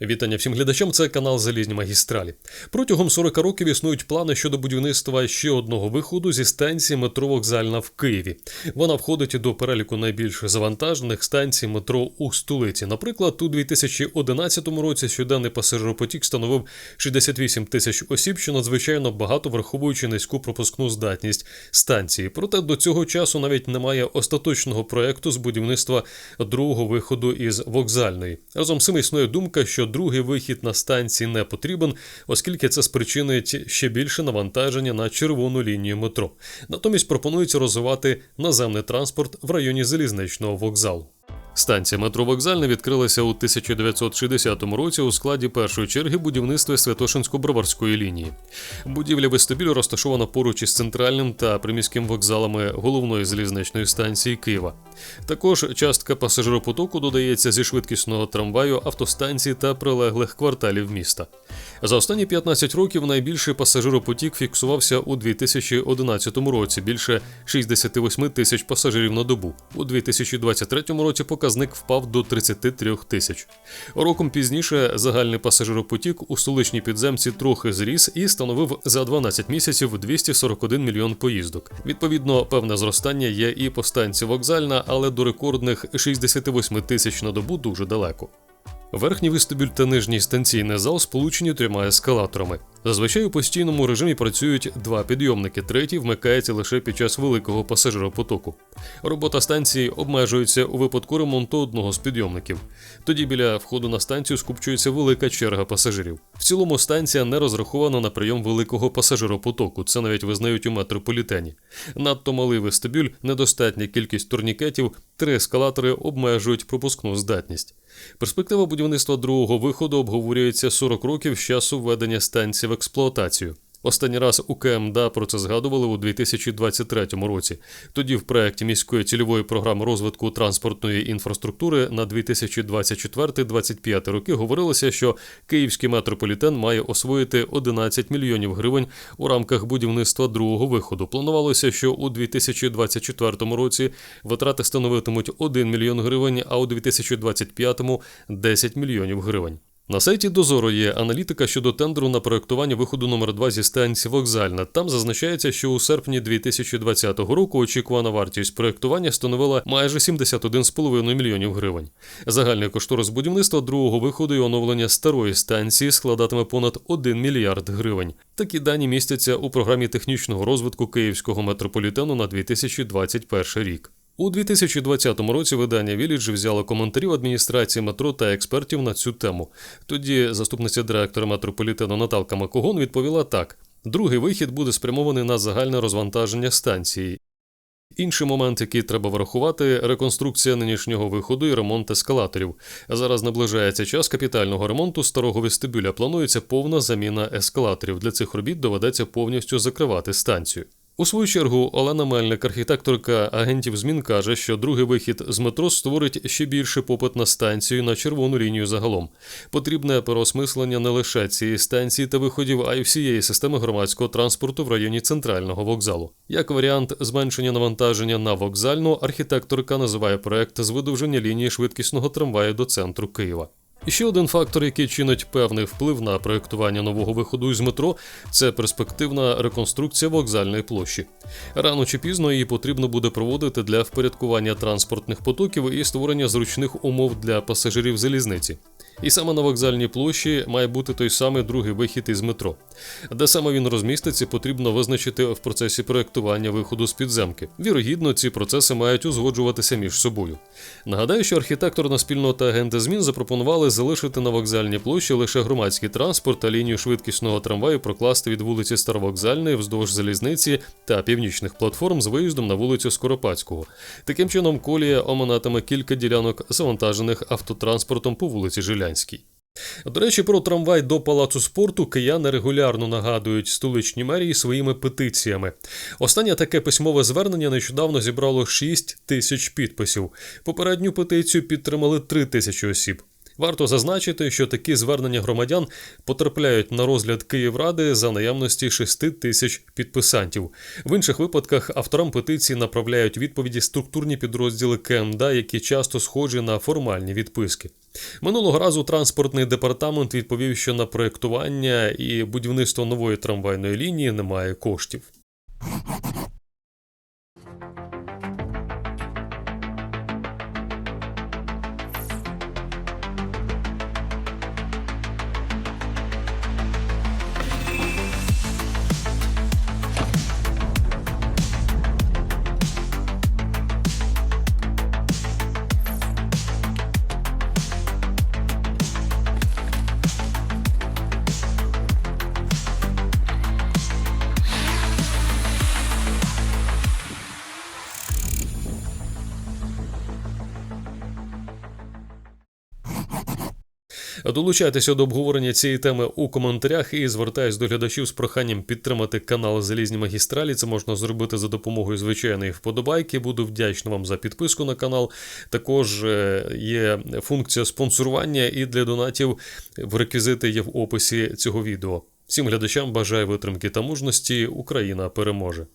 Вітання всім глядачам. Це канал Залізні магістралі. Протягом 40 років існують плани щодо будівництва ще одного виходу зі станції метро Вокзальна в Києві. Вона входить до переліку найбільш завантажених станцій метро у столиці. Наприклад, у 2011 році щоденний пасажиропотік становив 68 тисяч осіб, що надзвичайно багато враховуючи низьку пропускну здатність станції. Проте до цього часу навіть немає остаточного проекту з будівництва другого виходу із вокзальної. Разом з цим існує думка, що другий вихід на станції не потрібен, оскільки це спричинить ще більше навантаження на червону лінію метро. Натомість пропонується розвивати наземний транспорт в районі залізничного вокзалу. Станція метро вокзальна відкрилася у 1960 році у складі першої черги будівництва Святошинсько-Броварської лінії. Будівля вестибюлю розташована поруч із центральним та приміським вокзалами головної залізничної станції Києва. Також частка пасажиропотоку додається зі швидкісного трамваю, автостанції та прилеглих кварталів міста. За останні 15 років найбільший пасажиропотік фіксувався у 2011 році більше 68 тисяч пасажирів на добу. У 2023 році показник впав до 33 тисяч. Роком пізніше загальний пасажиропотік у столичній підземці трохи зріс і становив за 12 місяців 241 мільйон поїздок. Відповідно, певне зростання є і по станції вокзальна, але до рекордних 68 тисяч на добу дуже далеко. Верхній вестибюль та нижній станційний зал сполучені трьома ескалаторами. Зазвичай у постійному режимі працюють два підйомники, третій вмикається лише під час великого пасажиропотоку. Робота станції обмежується у випадку ремонту одного з підйомників. Тоді біля входу на станцію скупчується велика черга пасажирів. В цілому станція не розрахована на прийом великого пасажиропотоку, це навіть визнають у метрополітені. Надто малий вестибюль, недостатня кількість турнікетів, три ескалатори обмежують пропускну здатність. Перспектива будівництва другого виходу обговорюється 40 років з часу введення станції в експлуатацію. Останній раз у КМДА про це згадували у 2023 році. Тоді в проєкті міської цільової програми розвитку транспортної інфраструктури на 2024-2025 роки говорилося, що київський метрополітен має освоїти 11 мільйонів гривень у рамках будівництва другого виходу. Планувалося, що у 2024 році витрати становитимуть 1 мільйон гривень, а у 2025 – 10 мільйонів гривень. На сайті Дозоро є аналітика щодо тендеру на проектування виходу номер 2 зі станції вокзальна. Там зазначається, що у серпні 2020 року очікувана вартість проектування становила майже 71,5 мільйонів гривень. Загальний кошторис будівництва другого виходу і оновлення старої станції складатиме понад 1 мільярд гривень. Такі дані містяться у програмі технічного розвитку київського метрополітену на 2021 рік. У 2020 році видання Village взяло коментарів адміністрації метро та експертів на цю тему. Тоді заступниця директора метрополітену Наталка Макогон відповіла так: другий вихід буде спрямований на загальне розвантаження станції. Інший момент, який треба врахувати, реконструкція нинішнього виходу і ремонт ескалаторів. Зараз наближається час капітального ремонту старого вестибюля. Планується повна заміна ескалаторів. Для цих робіт доведеться повністю закривати станцію. У свою чергу Олена Мельник, архітекторка агентів змін, каже, що другий вихід з метро створить ще більше попит на станцію на червону лінію загалом. Потрібне переосмислення не лише цієї станції та виходів, а й всієї системи громадського транспорту в районі центрального вокзалу. Як варіант зменшення навантаження на вокзальну, архітекторка називає проект з видовження лінії швидкісного трамваю до центру Києва. Ще один фактор, який чинить певний вплив на проєктування нового виходу із метро, це перспективна реконструкція вокзальної площі. Рано чи пізно її потрібно буде проводити для впорядкування транспортних потоків і створення зручних умов для пасажирів залізниці. І саме на вокзальній площі має бути той самий другий вихід із метро. Де саме він розміститься, потрібно визначити в процесі проєктування виходу з підземки. Вірогідно, ці процеси мають узгоджуватися між собою. Нагадаю, що архітекторна спільнота агенти змін запропонували залишити на вокзальній площі лише громадський транспорт та лінію швидкісного трамваю прокласти від вулиці Старовокзальної вздовж залізниці та північних платформ з виїздом на вулицю Скоропадського. Таким чином, колія оминатиме кілька ділянок завантажених автотранспортом по вулиці Жилянській. До речі, про трамвай до палацу спорту кияни регулярно нагадують столичні мерії своїми петиціями. Останнє таке письмове звернення нещодавно зібрало 6 тисяч підписів. Попередню петицію підтримали 3 тисячі осіб. Варто зазначити, що такі звернення громадян потрапляють на розгляд Київради за наявності 6 тисяч підписантів. В інших випадках авторам петиції направляють відповіді структурні підрозділи КМДА, які часто схожі на формальні відписки. Минулого разу транспортний департамент відповів, що на проєктування і будівництво нової трамвайної лінії немає коштів. Долучайтеся до обговорення цієї теми у коментарях і звертаюсь до глядачів з проханням підтримати канал Залізні магістралі. Це можна зробити за допомогою звичайної вподобайки. Буду вдячний вам за підписку на канал. Також е, є функція спонсорування і для донатів в реквізити є в описі цього відео. Всім глядачам бажаю витримки та мужності. Україна переможе.